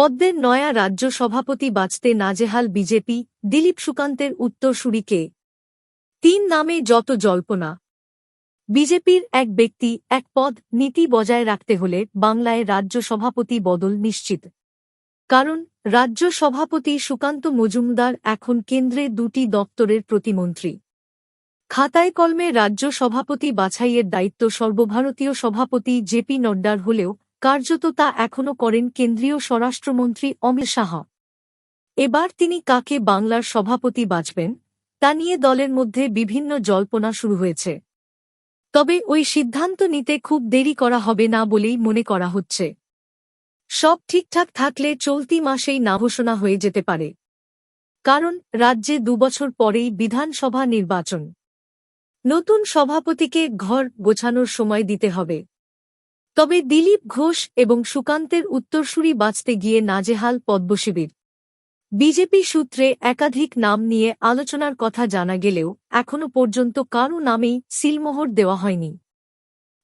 পদ্মের নয়া রাজ্য সভাপতি বাঁচতে নাজেহাল বিজেপি, দিলীপ সুকান্তের উত্তরসূরিকে তিন নামে যত জল্পনা। বিজেপির এক ব্যক্তি, এক পদ, নীতি বজায় রাখতে হলে বাংলায় রাজ্য সভাপতি বদল নিশ্চিত। কারণ, রাজ্য সভাপতি সুকান্ত মজুমদার এখন কেন্দ্রে দুটি দপ্তরের প্রতিমন্ত্রী। খাতায় কলমে রাজ্য সভাপতি বাছাইয়ের দায়িত্ব সর্বভারতীয় সভাপতি জেপি নড্ডার হলেও কার্যত তা এখনও করেন কেন্দ্রীয় স্বরাষ্ট্রমন্ত্রী অমিত শাহ। এবার তিনি কাকে বাংলার সভাপতি বাঁচবেন তা নিয়ে দলের মধ্যে বিভিন্ন জল্পনা শুরু হয়েছে। তবে ওই সিদ্ধান্ত নিতে খুব দেরি করা হবে না বলেই মনে করা হচ্ছে। সব ঠিকঠাক থাকলে চলতি মাসেই না ঘোষণা হয়ে যেতে পারে। কারণ রাজ্যে দুবছর পরেই বিধানসভা নির্বাচন। নতুন সভাপতিকে ঘর গোছানোর সময় দিতে হবে। তবে দিলীপ ঘোষ এবং সুকান্তের উত্তরসূরি বাঁচতে গিয়ে নাজেহাল পদ্মশিবির। বিজেপি সূত্রে একাধিক নাম নিয়ে আলোচনার কথা জানা গেলেও এখনও পর্যন্ত কারও নামেই সিলমোহর দেওয়া হয়নি।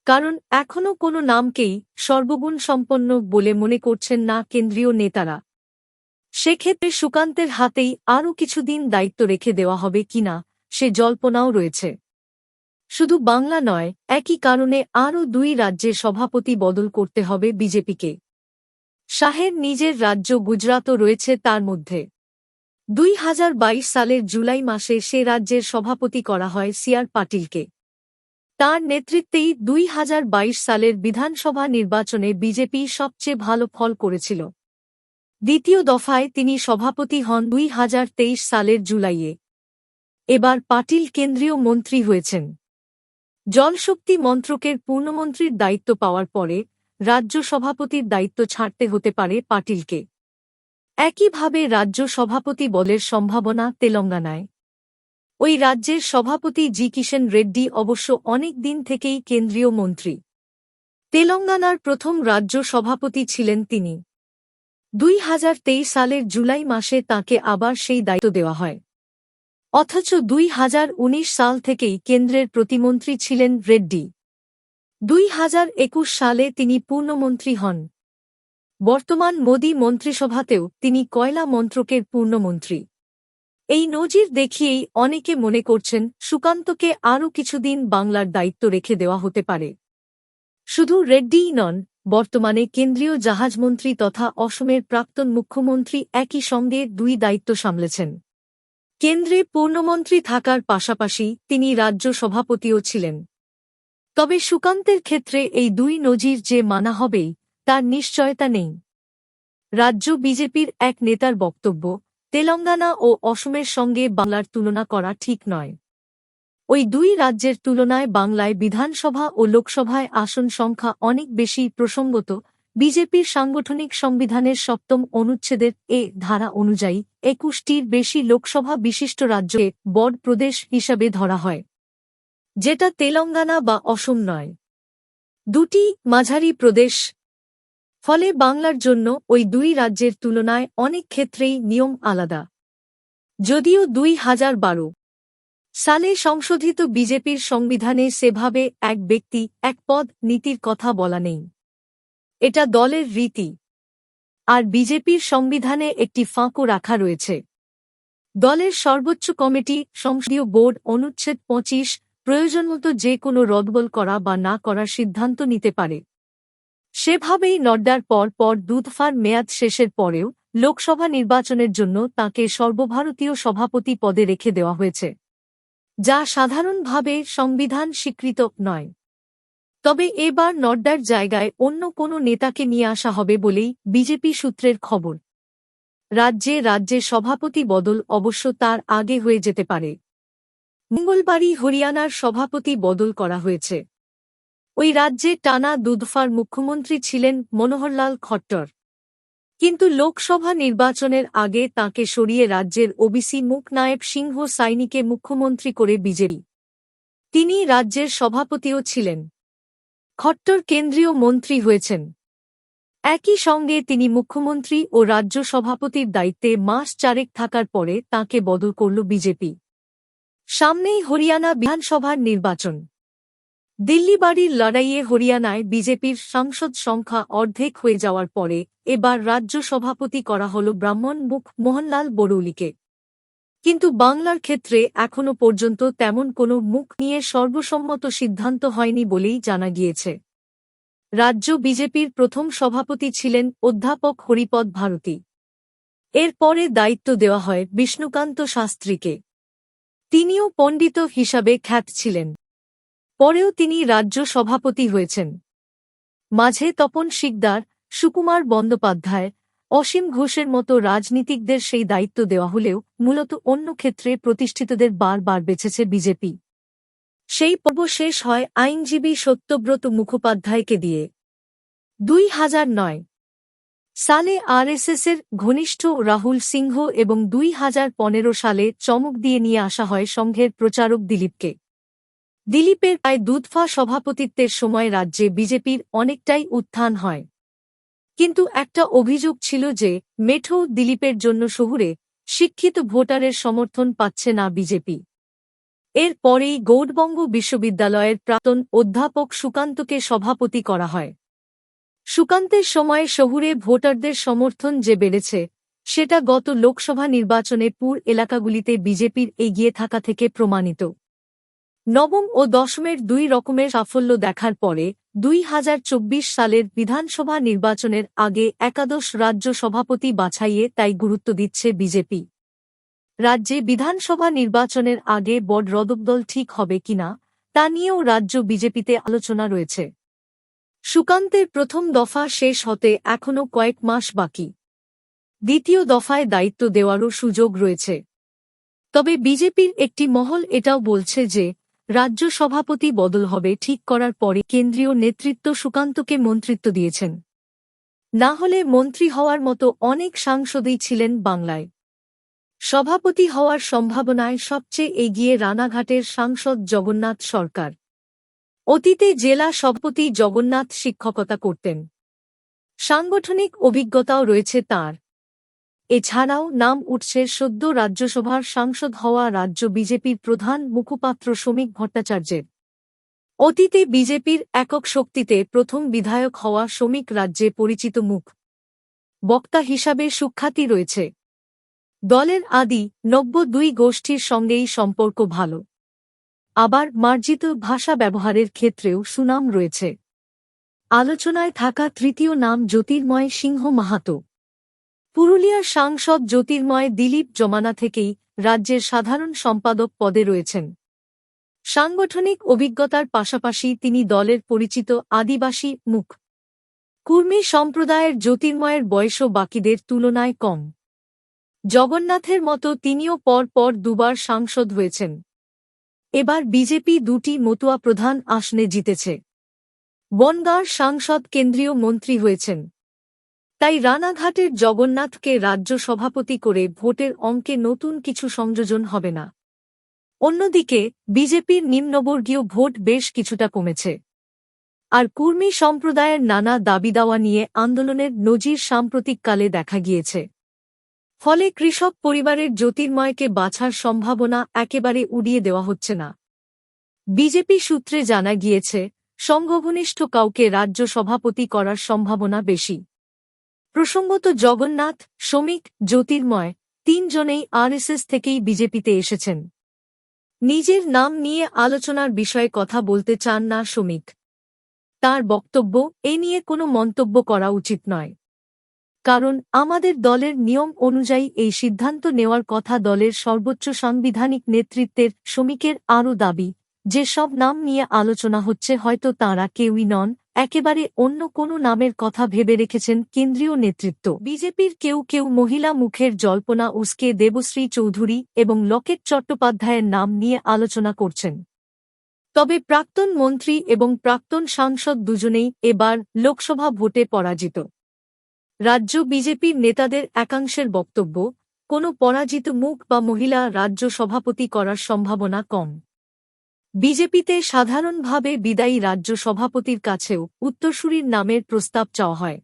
কারণ এখনও কোনো নামকেই সর্বগুণ সম্পন্ন বলে মনে করছেন না কেন্দ্রীয় নেতারা। সেক্ষেত্রে সুকান্তের হাতেই আরও কিছুদিন দায়িত্ব রেখে দেওয়া হবে কিনা সে জল্পনাও রয়েছে। শুধু বাংলা নয়, একই কারণে আরও দুই রাজ্যের সভাপতি বদল করতে হবে বিজেপিকে। শাহের নিজের রাজ্য গুজরাতও রয়েছে তার মধ্যে। দুই হাজার বাইশ সালের জুলাই মাসে সে রাজ্যের সভাপতি করা হয় সিআর পাটিলকে। তার নেতৃত্বেই দুই হাজার বাইশ সালের বিধানসভা নির্বাচনে বিজেপি সবচেয়ে ভালো ফল করেছিল। দ্বিতীয় দফায় তিনি সভাপতি হন দুই হাজার তেইশ সালের জুলাইয়ে। এবার পাটিল কেন্দ্রীয় মন্ত্রী হয়েছেন। জলশক্তি মন্ত্রকের পূর্ণমন্ত্রীর দায়িত্ব পাওয়ার পরে রাজ্য সভাপতির দায়িত্ব ছাড়তে হতে পারে পাটিলকে। একইভাবে রাজ্য সভাপতি বলের সম্ভাবনা তেলঙ্গানায়। ওই রাজ্যের সভাপতি জি কিষেন রেড্ডি অবশ্য অনেক দিন থেকেই কেন্দ্রীয় মন্ত্রী। তেলঙ্গানার প্রথম রাজ্য সভাপতি ছিলেন তিনি। দুই হাজার তেইশ সালের জুলাই মাসে তাকে আবার সেই দায়িত্ব দেওয়া হয়। অথচ দুই হাজার উনিশ সাল থেকেই কেন্দ্রের প্রতিমন্ত্রী ছিলেন রেড্ডি। দুই হাজার একুশ সালে তিনি পূর্ণমন্ত্রী হন। বর্তমান মোদী মন্ত্রিসভাতেও তিনি কয়লা মন্ত্রকের পূর্ণমন্ত্রী। এই নজির দেখিয়েই অনেকে মনে করছেন সুকান্তকে আরও কিছুদিন বাংলার দায়িত্ব রেখে দেওয়া হতে পারে। শুধু রেড্ডিই নন, বর্তমানে কেন্দ্রীয় জাহাজমন্ত্রী তথা অসমের প্রাক্তন মুখ্যমন্ত্রী একই সঙ্গে দুই দায়িত্ব সামলেছেন। কেন্দ্রে পূর্ণমন্ত্রী থাকার পাশাপাশি তিনি রাজ্য সভাপতিও ছিলেন। তবে সুকান্তের ক্ষেত্রে এই দুই নজির যে মানা হবেই, তার নিশ্চয়তা নেই। রাজ্য বিজেপির এক নেতার বক্তব্য, তেলঙ্গানা ও অসমের সঙ্গে বাংলার তুলনা করা ঠিক নয়। ওই দুই রাজ্যের তুলনায় বাংলায় বিধানসভা ও লোকসভায় আসন সংখ্যা অনেক বেশি প্রসঙ্গত বিজেপির সাংগঠনিক সংবিধানের সপ্তম অনুচ্ছেদের এ ধারা অনুযায়ী একুশটির বেশি লোকসভা বিশিষ্ট রাজ্যে বড় প্রদেশ হিসাবে ধরা হয়, যেটা তেলঙ্গানা বা অসম নয়। দুটি মাঝারি প্রদেশ, ফলে বাংলার জন্য ওই দুই রাজ্যের তুলনায় অনেক ক্ষেত্রেই নিয়ম আলাদা। যদিও দুই হাজার বারো সালে সংশোধিত বিজেপির সংবিধানে সেভাবে এক ব্যক্তি, এক পদ নীতির কথা বলা নেই। এটা দলের রীতি। আর বিজেপির সংবিধানে একটি ফাঁকও রাখা রয়েছে। দলের সর্বোচ্চ কমিটি, সংসদীয় বোর্ড, অনুচ্ছেদ পঁচিশ, প্রয়োজনমতো যে কোনো রদবল করা বা না করার সিদ্ধান্ত নিতে পারে। সেভাবেই নড্ডার পর পর দুধফার মেয়াদ শেষের পরেও লোকসভা নির্বাচনের জন্য তাকে সর্বভারতীয় সভাপতি পদে রেখে দেওয়া হয়েছে। যা সাধারণভাবে সংবিধান স্বীকৃত নয়। তবে এবার নড্ডার জায়গায় অন্য কোনো নেতাকে নিয়ে আসা হবে বলেই বিজেপি সূত্রের খবর। রাজ্যে রাজ্যে সভাপতি বদল অবশ্য তার আগে হয়ে যেতে পারে। মঙ্গলবারই হরিয়ানার সভাপতি বদল করা হয়েছে। ওই রাজ্যে টানা দুধফার মুখ্যমন্ত্রী ছিলেন মনোহরলাল খট্টর। কিন্তু লোকসভা নির্বাচনের আগে তাকে সরিয়ে রাজ্যের ওবিসি মুখনায়েব সিংহ সাইনিকে মুখ্যমন্ত্রী করে বিজেপি। তিনি রাজ্যের সভাপতিও ছিলেন। খট্টর কেন্দ্রীয় মন্ত্রী হয়েছেন। একই সঙ্গে তিনি মুখ্যমন্ত্রী ও রাজ্য সভাপতির দায়িত্বে মাস চারেক থাকার পরে তাকে বদল করল বিজেপি। সামনেই হরিয়ানা বিধানসভার নির্বাচন। দিল্লি বাড়ির লড়াইয়ে হরিয়ানায় বিজেপির সাংসদ সংখ্যা অর্ধেক হয়ে যাওয়ার পরে এবার রাজ্য সভাপতি করা হল ব্রাহ্মণ মুখ মোহনলাল বড়ৌলিকে। কিন্তু বাংলার ক্ষেত্রে এখনও পর্যন্ত তেমন কোনো মুখ নিয়ে সর্বসম্মত সিদ্ধান্ত হয়নি বলেই জানা গিয়েছে। রাজ্য বিজেপির প্রথম সভাপতি ছিলেন অধ্যাপক হরিপদ ভারতী। এরপরে দায়িত্ব দেওয়া হয় বিষ্ণুকান্ত শাস্ত্রীকে। তিনিও পণ্ডিত হিসাবে খ্যাত ছিলেন। পরেও তিনি রাজ্য সভাপতি হয়েছেন। মাঝে তপন শিকদার, সুকুমার বন্দ্যোপাধ্যায় অসীম ঘোষের মতো রাজনীতিকদের সেই দায়িত্ব দেওয়া হলেও মূলত অন্য ক্ষেত্রে প্রতিষ্ঠিতদের বারবার বেছেছে বিজেপি। সেই পর্ব শেষ হয় আইনজীবী সত্যব্রত মুখোপাধ্যায়কে দিয়ে। দুই হাজার নয় সালে আরএসএসের ঘনিষ্ঠ রাহুল সিংহ এবং দুই হাজার পনেরো সালে চমক দিয়ে নিয়ে আসা হয় সংঘের প্রচারক দিলীপকে। দিলীপের প্রায় দুধফা সভাপতিত্বের সময় রাজ্যে বিজেপির অনেকটাই উত্থান হয়। কিন্তু একটা অভিযোগ ছিল যে, মেঠো দিলীপের জন্য শহুরে শিক্ষিত ভোটারের সমর্থন পাচ্ছে না বিজেপি। এর পরেই গৌড়বঙ্গ বিশ্ববিদ্যালয়ের প্রাক্তন অধ্যাপক সুকান্তকে সভাপতি করা হয়। সুকান্তের সময়ে শহুরে ভোটারদের সমর্থন যে বেড়েছে, সেটা গত লোকসভা নির্বাচনে পুর এলাকাগুলিতে বিজেপির এগিয়ে থাকা থেকে প্রমাণিত। নবম ও দশমের দুই রকমের সাফল্য দেখার পরে দুই হাজার চব্বিশ সালের বিধানসভা নির্বাচনের আগে একাদশ রাজ্য সভাপতি বাছাইয়ে তাই গুরুত্ব দিচ্ছে বিজেপি। রাজ্যে বিধানসভা নির্বাচনের আগে বড় রদবদল ঠিক হবে কিনা তা নিয়েও রাজ্য বিজেপিতে আলোচনা রয়েছে। সুকান্তের প্রথম দফা শেষ হতে এখনও কয়েক মাস বাকি। দ্বিতীয় দফায় দায়িত্ব দেওয়ারও সুযোগ রয়েছে। তবে বিজেপির একটি মহল এটাও বলছে যে রাজ্য সভাপতি বদল হবে ঠিক করার পরে কেন্দ্রীয় নেতৃত্ব সুকান্তকে মন্ত্রিত্ব দিয়েছেন। না হলে মন্ত্রী হওয়ার মতো অনেক সাংসদই ছিলেন বাংলায়। সভাপতি হওয়ার সম্ভাবনায় সবচেয়ে এগিয়ে রানাঘাটের সাংসদ জগন্নাথ সরকার। অতীতে জেলা সভাপতি জগন্নাথ শিক্ষকতা করতেন। সাংগঠনিক অভিজ্ঞতাও রয়েছে তার। এছাড়াও নাম উঠছে সদ্য রাজ্যসভার সাংসদ হওয়া রাজ্য বিজেপির প্রধান মুখপাত্র শ্রমিক ভট্টাচার্যের। অতীতে বিজেপির একক শক্তিতে প্রথম বিধায়ক হওয়া শ্রমিক রাজ্যে পরিচিত মুখ। বক্তা হিসাবে সুখ্যাতি রয়েছে। দলের আদি নব্য দুই গোষ্ঠীর সঙ্গেই সম্পর্ক ভালো। আবার মার্জিত ভাষা ব্যবহারের ক্ষেত্রেও সুনাম রয়েছে। আলোচনায় থাকা তৃতীয় নাম জ্যোতির্ময় সিংহ মাহাতো। পুরুলিয়ার সাংসদ জ্যোতির্ময় দিলীপ জমানা থেকেই রাজ্যের সাধারণ সম্পাদক পদে রয়েছেন। সাংগঠনিক অভিজ্ঞতার পাশাপাশি তিনি দলের পরিচিত আদিবাসী মুখ। কুর্মী সম্প্রদায়ের জ্যোতির্ময়ের বয়সও বাকিদের তুলনায় কম। জগন্নাথের মতো তিনিও পর পর দুবার সাংসদ হয়েছেন। এবার বিজেপি দুটি মতুয়া প্রধান আসনে জিতেছে। বনগাঁর সাংসদ কেন্দ্রীয় মন্ত্রী হয়েছেন। তাই রানাঘাটের জগন্নাথকে রাজ্য সভাপতি করে ভোটের অঙ্কে নতুন কিছু সংযোজন হবে না। অন্যদিকে, বিজেপির নিম্নবর্গীয় ভোট বেশ কিছুটা কমেছে। আর কুর্মী সম্প্রদায়ের নানা দাবি দাওয়া নিয়ে আন্দোলনের নজির সাম্প্রতিককালে দেখা গিয়েছে। ফলে কৃষক পরিবারের জ্যোতির্ময়কে বাছার সম্ভাবনা একেবারে উড়িয়ে দেওয়া হচ্ছে না। বিজেপি সূত্রে জানা গিয়েছে, সংঘঘনিষ্ঠ কাউকে রাজ্য সভাপতি করার সম্ভাবনা বেশি। প্রসঙ্গত জগন্নাথ শ্রমিক জ্যোতির্ময়, তিনজনেই আরএসএস থেকেই বিজেপিতে এসেছেন। নিজের নাম নিয়ে আলোচনার বিষয়ে কথা বলতে চান না শ্রমিক তার বক্তব্য, এ নিয়ে কোনো মন্তব্য করা উচিত নয়। কারণ আমাদের দলের নিয়ম অনুযায়ী এই সিদ্ধান্ত নেওয়ার কথা দলের সর্বোচ্চ সাংবিধানিক নেতৃত্বের শ্রমিকের আরও দাবি, যে সব নাম নিয়ে আলোচনা হচ্ছে হয়তো তাঁরা কেউই নন একেবারে অন্য কোনো নামের কথা ভেবে রেখেছেন কেন্দ্রীয় নেতৃত্ব। বিজেপির কেউ কেউ মহিলা মুখের জল্পনা উস্কে দেবশ্রী চৌধুরী এবং লকেট চট্টোপাধ্যায়ের নাম নিয়ে আলোচনা করছেন। তবে প্রাক্তন মন্ত্রী এবং প্রাক্তন সাংসদ দুজনেই এবার লোকসভা ভোটে পরাজিত। রাজ্য বিজেপির নেতাদের একাংশের বক্তব্য, কোনো পরাজিত মুখ বা মহিলা রাজ্য সভাপতি করার সম্ভাবনা কম। বিজেপিতে সাধারণভাবে বিদায়ী রাজ্য সভাপতির কাছেও উত্তরসূরির নামের প্রস্তাব চাওয়া হয়।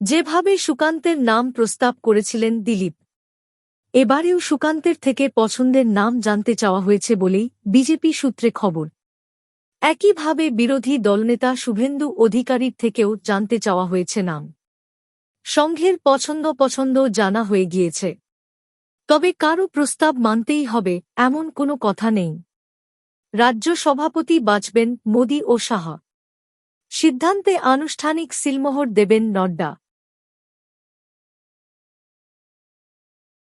যেভাবে সুকান্তের নাম প্রস্তাব করেছিলেন দিলীপ, এবারেও সুকান্তের থেকে পছন্দের নাম জানতে চাওয়া হয়েছে বলেই বিজেপি সূত্রে খবর। একইভাবে বিরোধী দলনেতা শুভেন্দু অধিকারীর থেকেও জানতে চাওয়া হয়েছে নাম। সংঘের পছন্দ পছন্দ জানা হয়ে গিয়েছে। তবে কারও প্রস্তাব মানতেই হবে, এমন কোনো কথা নেই। রাজ্য সভাপতি বাঁচবেন মোদি ও সাহা সিদ্ধান্তে আনুষ্ঠানিক সিলমোহর দেবেন নড্ডা।